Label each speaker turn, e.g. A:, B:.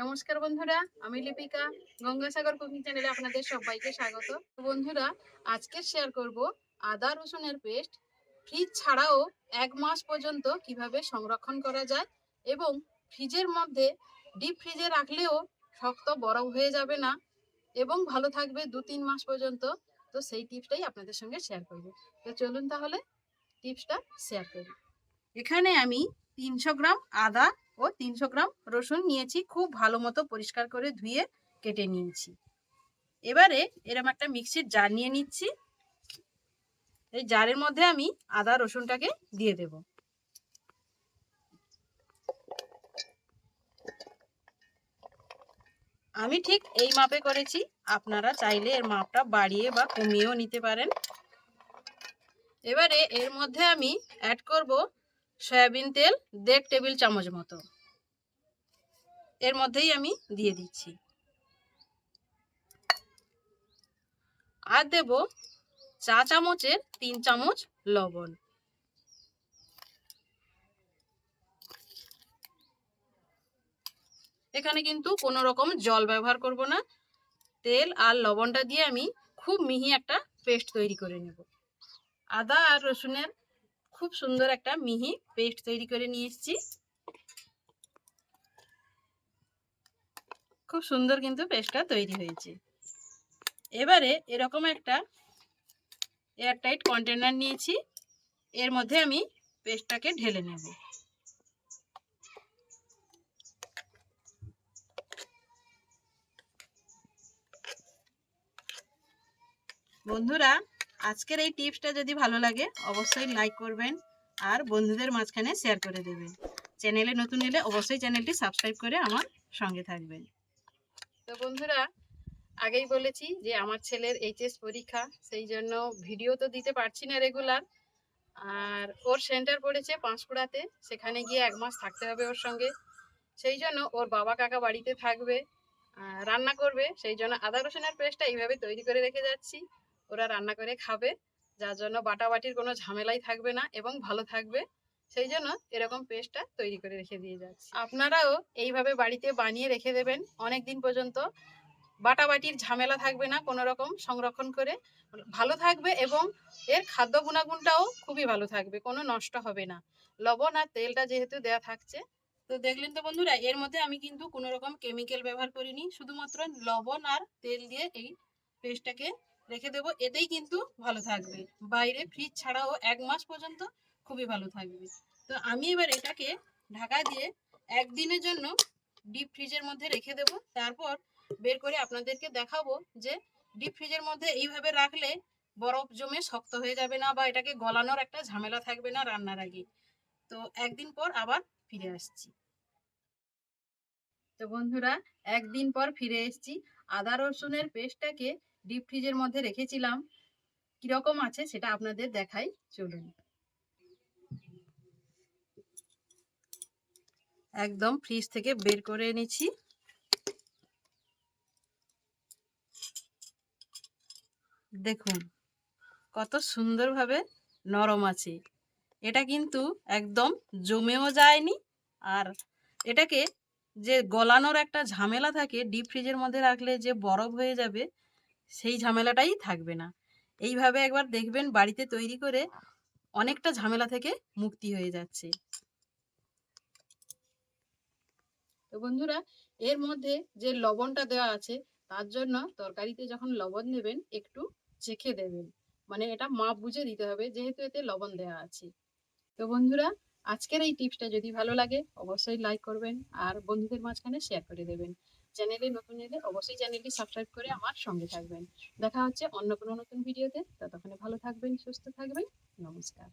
A: নমস্কার বন্ধুরা, আমি লিপিকা, গঙ্গাসাগর কুকিং চ্যানেলে আপনাদের সবাইকে স্বাগত। বন্ধুরা, আজকে শেয়ার করব আদা রসুনের পেস্ট। ফ্রিজ ছাড়াও এক মাস পর্যন্ত কীভাবে সংরক্ষণ করা যায় এবং ফ্রিজের মধ্যে ডিপ ফ্রিজে রাখলেও শক্ত বরফ হয়ে যাবে না এবং ভালো থাকবে দু তিন মাস পর্যন্ত। তো সেই টিপসটাই আপনাদের সঙ্গে শেয়ার করব। তো চলুন তাহলে টিপসটা শেয়ার করি। এখানে আমি তিনশো গ্রাম আদা ও তিনশো গ্রাম রসুন নিয়েছি, খুব ভালো মতো পরিষ্কার করে ধুয়ে কেটে নিয়েছি। এবারে এরম একটা মিক্সির জার নিয়ে নিচ্ছি। এই জারের মধ্যে আমি আদা, রসুনটাকে দিয়ে দেব। আমি ঠিক এই মাপে করেছি, আপনারা চাইলে এর মাপটা বাড়িয়ে বা কমিয়েও নিতে পারেন। এবারে এর মধ্যে আমি অ্যাড করব সয়াবিন তেল দেড় টেবিল চামচ মতো। এর মধ্যেই আমি দিয়ে দিচ্ছি। আর দেব চা চামচের তিন চামচ লবণ। এখানে কিন্তু কোনো রকম জল ব্যবহার করব না। তেল আর লবণটা দিয়ে আমি খুব মিহি একটা পেস্ট তৈরি করে নেব। আদা আর রসুনের খুব সুন্দর একটা মিহি পেস্ট তৈরি করে নিয়ে এসেছি। খুব সুন্দর কিন্তু পেস্টটা তৈরি হয়েছে। এবারে এরকম একটা এয়ারটাইট কন্টেনার নিয়েছি। এর মধ্যে আমি পেস্টটাকে ঢেলে নেব। বন্ধুরা আজকের এই টিপসটা যদি ভালো লাগে, অবশ্যই লাইক করবেন আর বন্ধুদের মাঝখানে শেয়ার করে দেবেন। চ্যানেলে নতুন এলে অবশ্যই চ্যানেলটি সাবস্ক্রাইব করে আমার সঙ্গে থাকবেন। তো বন্ধুরা, আগেই বলেছি যে আমার ছেলের এইচএস পরীক্ষা, সেই জন্য ভিডিও তো দিতে পারছি না রেগুলার আর ওর সেন্টার পড়েছে পাঁশকুড়াতে, সেখানে গিয়ে এক মাস থাকতে হবে ওর সঙ্গে। সেই জন্য ওর বাবা কাকা বাড়িতে থাকবে রান্না করবে, সেই জন্য আদা রসুনের পেস্টটা এইভাবে তৈরি করে রেখে যাচ্ছি। ওরা রান্না করে খাবে, যার জন্য বাটাবাটির কোনো ঝামেলাই থাকবে না এবং ভালো থাকবে। সেই জন্য এরকম পেস্টটা তৈরি করে রেখে দিয়ে যাচ্ছি। আপনারাও এইভাবে বাড়িতে বানিয়ে রেখে দেবেন অনেক দিন পর্যন্ত। বাটাবাটির ঝামেলা থাকবে না কোনো রকম সংরক্ষণ করে। ভালো থাকবে এবং এর খাদ্য গুণাগুণটাও খুবই ভালো থাকবে, কোনো নষ্ট হবে না। লবণ আর তেলটা যেহেতু দেয়া থাকছে, তো দেখলেন তো বন্ধুরা, এর মধ্যে আমি কিন্তু কোনো রকম কেমিক্যাল ব্যবহার করিনি। শুধুমাত্র লবণ আর তেল দিয়ে এই পেস্টটাকে রেখে দেবো, এতেই কিন্তু ভালো থাকবে। বাইরে ফ্রিজ ছাড়াও এক মাস পর্যন্ত খুবই ভালো থাকবে। তো আমি এবার এটাকে ঢাকা দিয়ে একদিনের জন্য ডিপ ফ্রিজের মধ্যে রেখে দেব। তারপর বের করে আপনাদেরকে দেখাবো যে ডিপ ফ্রিজের মধ্যে এইভাবে রাখলে বরফ জমে শক্ত হয়ে যাবে না বা এটাকে গলানোর একটা ঝামেলা থাকবে না রান্নার আগে। তো একদিন পর আবার ফিরে আসছি। তো বন্ধুরা, একদিন পর ফিরে এসেছি। আদা রসুনের পেস্টটাকে ডিপ ফ্রিজের মধ্যে রেখেছিলাম। কীরকম আছে সেটা আপনাদের দেখাই, চলুন। একদম ফ্রিজ থেকে বের করে এনেছি। দেখুন, কত সুন্দরভাবে নরম আছে। এটা কিন্তু একদম জমেও যায়নি আর এটাকে যে গলানোর একটা ঝামেলা থাকে ডিপ ফ্রিজের মধ্যে রাখলে যে বরফ হয়ে যাবে সেই ঝামেলাটাই থাকবে না। এইভাবে একবার দেখবেন বাড়িতে তৈরি করে অনেকটা ঝামেলা থেকে মুক্তি হয়ে যাচ্ছে। তো বন্ধুরা, এর মধ্যে যে লবণটা দেওয়া আছে, তার জন্য তরকারিতে যখন লবণ দেবেন, একটু চেখে দেবেন। মানে এটা মাপ বুঝে দিতে হবে, যেহেতু এতে লবণ দেওয়া আছে। তো বন্ধুরা, আজকের এই টিপসটা যদি ভালো লাগে, অবশ্যই লাইক করবেন আর বন্ধুদের মাঝখানে শেয়ার করে দেবেন। চ্যানেলে নতুন এলে অবশ্যই চ্যানেলটি সাবস্ক্রাইব করে আমার সঙ্গে থাকবেন। দেখা হচ্ছে অন্য কোনো নতুন ভিডিওতে ততক্ষণে ভালো থাকবেন, সুস্থ থাকবেন। নমস্কার।